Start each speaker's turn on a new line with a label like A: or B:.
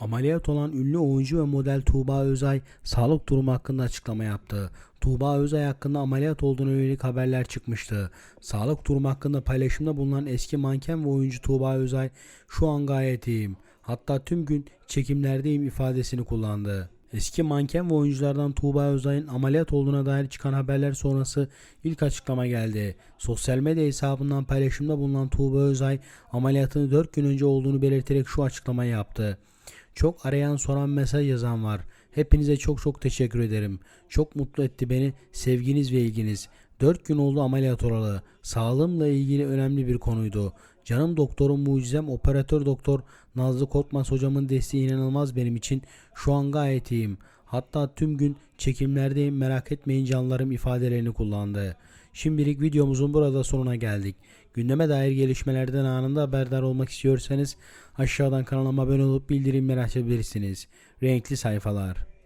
A: Ameliyat olan ünlü oyuncu ve model Tuğba Özay sağlık durumu hakkında açıklama yaptı. Tuğba Özay hakkında ameliyat olduğuna yönelik haberler çıkmıştı. Sağlık durumu hakkında paylaşımda bulunan eski manken ve oyuncu Tuğba Özay şu an gayet iyiyim. Hatta tüm gün çekimlerdeyim ifadesini kullandı. Eski manken ve oyunculardan Tuğba Özay'ın ameliyat olduğuna dair çıkan haberler sonrası ilk açıklama geldi. Sosyal medya hesabından paylaşımda bulunan Tuğba Özay ameliyatını 4 gün önce olduğunu belirterek şu açıklamayı yaptı. Çok arayan soran mesaj yazan var. Hepinize çok çok teşekkür ederim. Çok mutlu etti beni sevginiz ve ilginiz. 4 gün oldu ameliyat olalı. Sağlığımla ilgili önemli bir konuydu. Canım doktorum mucizem operatör doktor Nazlı Korkmaz hocamın desteği inanılmaz benim için. Şu an gayet iyiyim. Hatta tüm gün çekimlerdeyim merak etmeyin canlarım ifadelerini kullandı. Şimdilik videomuzun burada sonuna geldik. Gündeme dair gelişmelerden anında haberdar olmak istiyorsanız aşağıdan kanalıma abone olup bildirimleri açabilirsiniz. Renkli sayfalar.